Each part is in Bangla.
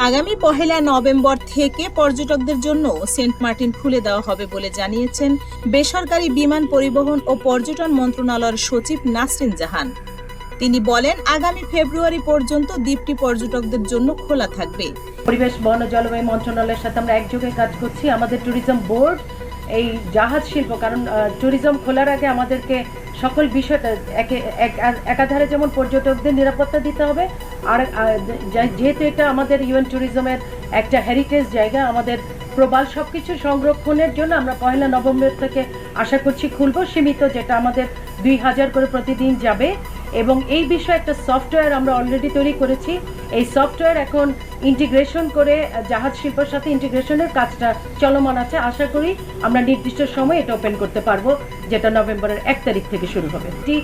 আগামী পহেলা নভেম্বর থেকে পর্যটকদের জন্য সেন্ট মার্টিন খুলে দেওয়া হবে বলে জানিয়েছেন বেসরকারি বিমান পরিবহন ও পর্যটন মন্ত্রণালয়ের সচিব নাসরিন জাহান। তিনি বলেন, আগামী ফেব্রুয়ারি পর্যন্ত দ্বীপটি পর্যটকদের জন্য খোলা থাকবে। পরিবেশ, বন ও জলবায়ু মন্ত্রণালয়ের সাথে আমরা একযোগে কাজ করছি। আমাদের ট্যুরিজম বোর্ড এই জাহাজ শিল্প, কারণ ট্যুরিজম খোলার আগে আমাদেরকে সকল বিষয়টা একে, এক- একাধারে যেমন পর্যটকদের নিরাপত্তা দিতে হবে আর যেহেতু এটা আমাদের ইউএন ট্যুরিজমের একটা হেরিটেজ জায়গা, আমাদের প্রবাল সব কিছু সংরক্ষণের জন্য আমরা পয়লা নভেম্বর থেকে আশা করছি খুলব সীমিত, যেটা আমাদের দুই হাজার করে প্রতিদিন যাবে। এবং এই বিষয়ে একটা সফটওয়্যার আমরা অলরেডি তৈরি করেছি। এই সফটওয়্যার এখন ইন্টিগ্রেশন করে জাহাজ শিল্পের সাথে ইন্টিগ্রেশনের কাজটা চলমান আছে। আশা করি আমরা নির্দিষ্ট সময় এটা ওপেন করতে পারব, যেটা নভেম্বরের এক তারিখ থেকে শুরু হবে। এটি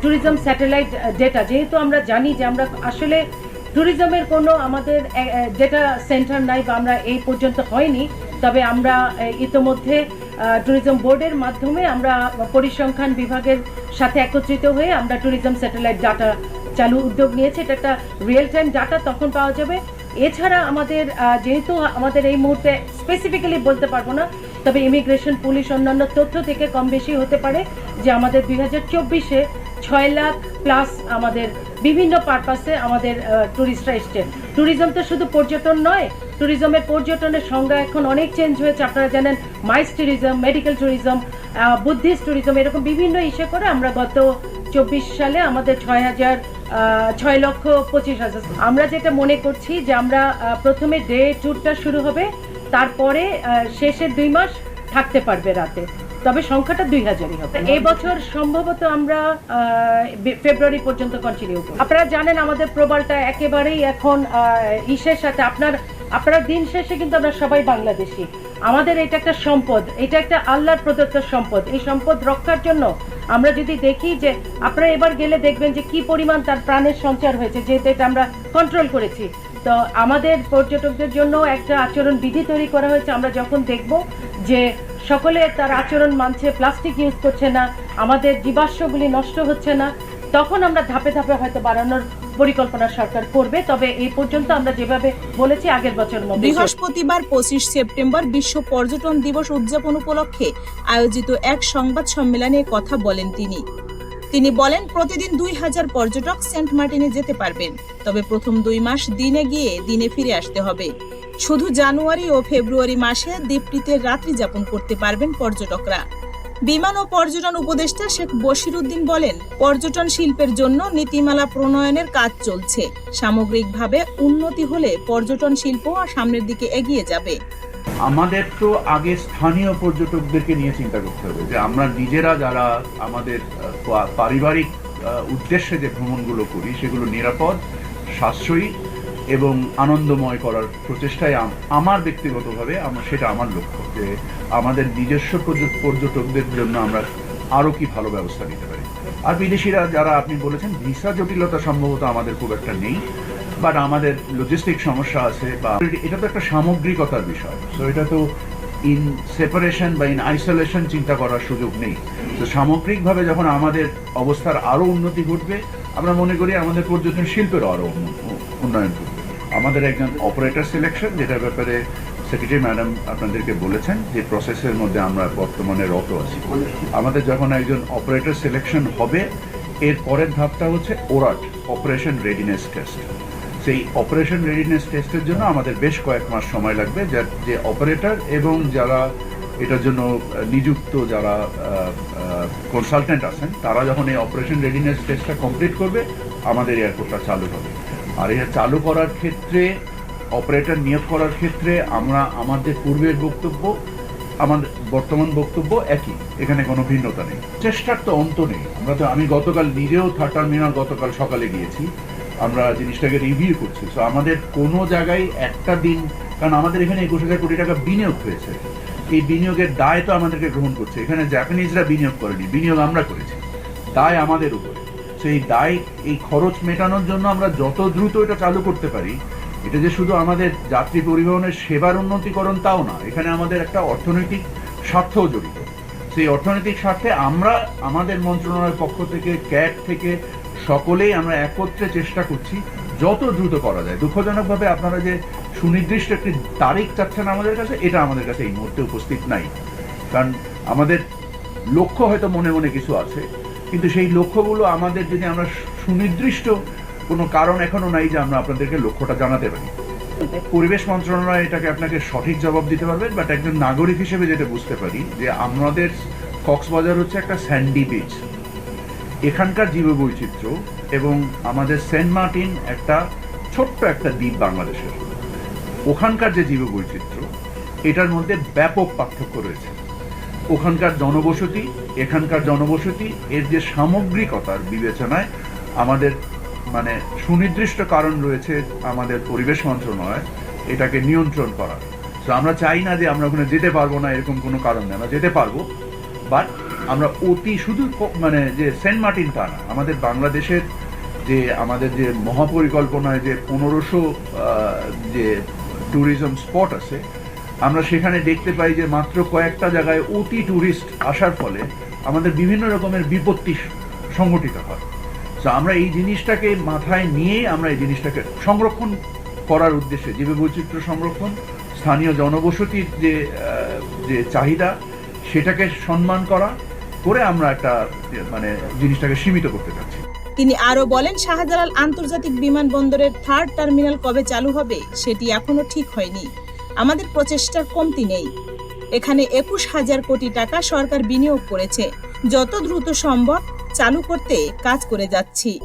ট্যুরিজম স্যাটেলাইট ডেটা যেহেতু আমরা জানি যে আমরা আসলে ট্যুরিজমের কোনো আমাদের যেটা সেন্টার নাই বা আমরা এই পর্যন্ত হয়নি, তবে আমরা ইতোমধ্যে ট্যুরিজম বোর্ডের মাধ্যমে আমরা পরিসংখ্যান বিভাগের সাথে একত্রিত হয়ে আমরা ট্যুরিজম স্যাটেলাইট ডাটা চালু উদ্যোগ নিয়েছে। এটা একটা রিয়েল টাইম ডাটা তখন পাওয়া যাবে। এছাড়া আমাদের যেহেতু আমাদের এই মুহূর্তে স্পেসিফিক্যালি বলতে পারব না, তবে ইমিগ্রেশন পুলিশ অন্যান্য তথ্য থেকে কম বেশি হতে পারে যে আমাদের দুই হাজার চব্বিশে ছয় লাখ প্লাস আমাদের বিভিন্ন পারপাসে আমাদের ট্যুরিস্টরা এসছে। ট্যুরিজম তো শুধু পর্যটন নয় ট্যুরিজমের পর্যটনের সংজ্ঞা এখন অনেক চেঞ্জ হয়েছে। আপনারা জানেন MICE tourism medical tourism Buddhist tourism এরকম বিভিন্ন ইস্যু করে আমরা গত চব্বিশ সালে আমাদের ছয় হাজার ছয় লক্ষ পঁচিশ হাজার। আমরা যেটা মনে করছি যে আমরা প্রথমে ডে ট্যুরটা শুরু হবে তারপরে শেষের দুই মাস থাকতে পারবে রাতে। তবে সংখ্যাটা দুই হাজারই হবে। এই বছর সম্ভবত আমরা ফেব্রুয়ারি পর্যন্ত কন্টিনিউ করব। আপনারা জানেন আমাদের প্রবালটা একেবারেই এখন ইসের সাথে আপনার আপনারা দিন শেষে কিন্তু আমরা সবাই বাংলাদেশি। আমাদের এটা একটা সম্পদ, এটা একটা আল্লাহর প্রদত্ত সম্পদ। এই সম্পদ রক্ষার জন্য আমরা যদি দেখি যে আপনারা এবার গেলে দেখবেন যে কি পরিমাণ তার প্রাণের সঞ্চার হয়েছে, যেহেতু এটা আমরা কন্ট্রোল করেছি। তো আমাদের পর্যটকদের জন্য একটা আচরণ বিধি তৈরি করা হয়েছে। আমরা যখন দেখব যে সকলে তার আচরণ মানছে প্লাস্টিক ইউজ করছে না, আমাদের জীবাশ্মগুলি নষ্ট হচ্ছে না, তখন আমরা ধাপে ধাপে হয়তো বাড়ানোর পরিকল্পনা সরকার করবে, তবে এই পর্যন্ত আমরা যেভাবে বলেছি, আগের বছর মধ্যে বৃহস্পতিবার পঁচিশ সেপ্টেম্বর বিশ্ব পর্যটন দিবস উদযাপন উপলক্ষে আয়োজিত এক সংবাদ সম্মেলনে কথা বলেন তিনি। তিনি বলেন, প্রতিদিন দুই হাজার পর্যটক সেন্ট মার্টিনে যেতে পারবেন, তবে প্রথম দুই মাস দিনে গিয়ে দিনে ফিরে আসতে হবে। শুধু জানুয়ারি ও ফেব্রুয়ারি মাসে দ্বীপটিতে রাত্রি যাপন করতে পারবেন পর্যটকরা। বিমান ও পর্যটন উপদেষ্টা শেখ বশির উদ্দিন বলেন, পর্যটন শিল্পের জন্য নীতিমালা প্রণয়নের কাজ চলছে। সামগ্রিকভাবে উন্নতি হলে পর্যটন শিল্প সামনের দিকে এগিয়ে যাবে। আমাদের তো আগে স্থানীয় পর্যটকদেরকে নিয়ে চিন্তা করতে হবে যে আমরা নিজেরা যারা আমাদের পারিবারিক উদ্দেশ্যে যে ভ্রমণগুলো করি সেগুলো নিরাপদ, সাশ্রয়ী এবং আনন্দময় করার প্রচেষ্টায় আমার ব্যক্তিগতভাবে আমার সেটা আমার লক্ষ্য যে আমাদের নিজস্ব পর্যটকদের জন্য আমরা আরও কি ভালো ব্যবস্থা নিতে পারি। আর বিদেশিরা যারা আপনি বলেছেন, ভিসা জটিলতা সম্ভবত আমাদের খুব একটা নেই বাট আমাদের লজিস্টিক সমস্যা আছে বা এটা তো একটা সামগ্রিকতার বিষয়। সো এটা তো ইন সেপারেশন বা ইন আইসোলেশন চিন্তা করার সুযোগ নেই। তো সামগ্রিকভাবে যখন আমাদের অবস্থার আরও উন্নতি ঘটবে, আমরা মনে করি আমাদের পর্যটন শিল্পেরও আরও উন্নয়ন ঘটবে। আমাদের একজন অপারেটর সিলেকশন যেটার ব্যাপারে সেক্রেটারি ম্যাডাম আপনাদেরকে বলেছেন যে প্রসেসের মধ্যে আমরা বর্তমানে রত আছি। আমাদের যখন একজন অপারেটর সিলেকশন হবে, এর পরের ধাপটা হচ্ছে ওরাট অপারেশন রেডিনেস টেস্ট সেই অপারেশন রেডিনেস টেস্টের জন্য আমাদের বেশ কয়েক মাস সময় লাগবে, যার যে অপারেটর এবং যারা এটার জন্য নিযুক্ত যারা কনসালটেন্ট আছেন, তারা যখন এই অপারেশন রেডিনেস টেস্টটা কমপ্লিট করবে, আমাদের এয়ারপোর্টটা চালু হবে। আর এটা চালু করার ক্ষেত্রে অপারেটর নিয়োগ করার ক্ষেত্রে আমরা, আমাদের পূর্বের বক্তব্য, আমাদের বর্তমান বক্তব্য একই। এখানে কোনো ভিন্নতা নেই। চেষ্টার তো অন্ত নেই। আমরা তো, আমি গতকাল নিজেও থার্ড টার্মিনাল গতকাল সকালে গিয়েছি। আমরা জিনিসটাকে রিভিউ করছি। তো আমাদের কোনো জায়গায় একটা দিন, কারণ আমাদের এখানে একুশ হাজার কোটি টাকা বিনিয়োগ হয়েছে। এই বিনিয়োগের দায় তো আমাদেরকে গ্রহণ করছে। এখানে জাপানিজরা বিনিয়োগ করেনি। বিনিয়োগ আমরা করেছি। দায় আমাদের উপরে। সেই দায়, এই খরচ মেটানোর জন্য আমরা যত দ্রুত এটা চালু করতে পারি, এটা যে শুধু আমাদের যাত্রী পরিবহনের সেবার উন্নতিকরণ তাও না, এখানে আমাদের একটা অর্থনৈতিক স্বার্থও জড়িত। সেই অর্থনৈতিক স্বার্থে আমরা আমাদের মন্ত্রণালয়ের পক্ষ থেকে, ক্যাট থেকে সকলেই আমরা একত্রে চেষ্টা করছি, যত দ্রুত করা যায়। দুঃখজনকভাবে আপনারা যে সুনির্দিষ্ট একটি তারিখ চাচ্ছেন আমাদের কাছে, এটা আমাদের কাছে এই মুহূর্তে উপস্থিত নাই। কারণ আমাদের লক্ষ্য হয়তো মনে মনে কিছু আছে কিন্তু সেই লক্ষ্যগুলো আমাদের যদি আমরা সুনির্দিষ্ট কোনো কারণ এখনও নাই যে আমরা আপনাদেরকে লক্ষ্যটা জানাতে পারি। পরিবেশ মন্ত্রণালয় এটাকে আপনাকে সঠিক জবাব দিতে পারবে বাট একজন নাগরিক হিসেবে যেটা বুঝতে পারি যে আমাদের কক্সবাজার হচ্ছে একটা স্যান্ডি বিচ এখানকার জীববৈচিত্র্য এবং আমাদের সেন্ট মার্টিন একটা ছোট্ট একটা দ্বীপ বাংলাদেশের। ওখানকার যে জীববৈচিত্র্য, এটার মধ্যে ব্যাপক পার্থক্য রয়েছে। ওখানকার জনবসতি, এখানকার জনবসতি, এর যে সামগ্রিকতার বিবেচনায় আমাদের মানে সুনির্দিষ্ট কারণ রয়েছে আমাদের পরিবেশ মন্ত্রণালয়, এটাকে নিয়ন্ত্রণ করার। তো আমরা চাই না যে আমরা ওখানে যেতে পারব না, এরকম কোনো কারণ নেই। আমরা যেতে পারব বাট আমরা অতি শুধু মানে যে সেন্ট মার্টিন তা না, আমাদের বাংলাদেশের যে, আমাদের যে মহাপরিকল্পনায় যে পনেরোশো যে ট্যুরিজম স্পট আছে আমরা সেখানে দেখতে পাই যে মাত্র কয়েকটা জায়গায় অতি ট্যুরিস্ট আসার ফলে আমাদের বিভিন্ন রকমের বিপত্তি সংঘটিত হয়। তো আমরা এই জিনিসটাকে মাথায় নিয়ে আমরা এই জিনিসটাকে সংরক্ষণ করার উদ্দেশ্যে জীববৈচিত্র্য সংরক্ষণ, স্থানীয় জনবসতির যে যে চাহিদা, সেটাকে সম্মান করা করে আমরা একটা মানে জিনিসটাকে সীমিত করতে চাচ্ছি তিনি আরও বলেন, শাহজালাল আন্তর্জাতিক বিমানবন্দরের থার্ড টার্মিনাল কবে চালু হবে সেটি এখনও ঠিক হয়নি। আমাদের প্রচেষ্টার কমতি নেই। এখানে একুশ হাজার কোটি টাকা সরকার বিনিয়োগ করেছে। যত দ্রুত সম্ভব চালু করতে কাজ করে যাচ্ছি।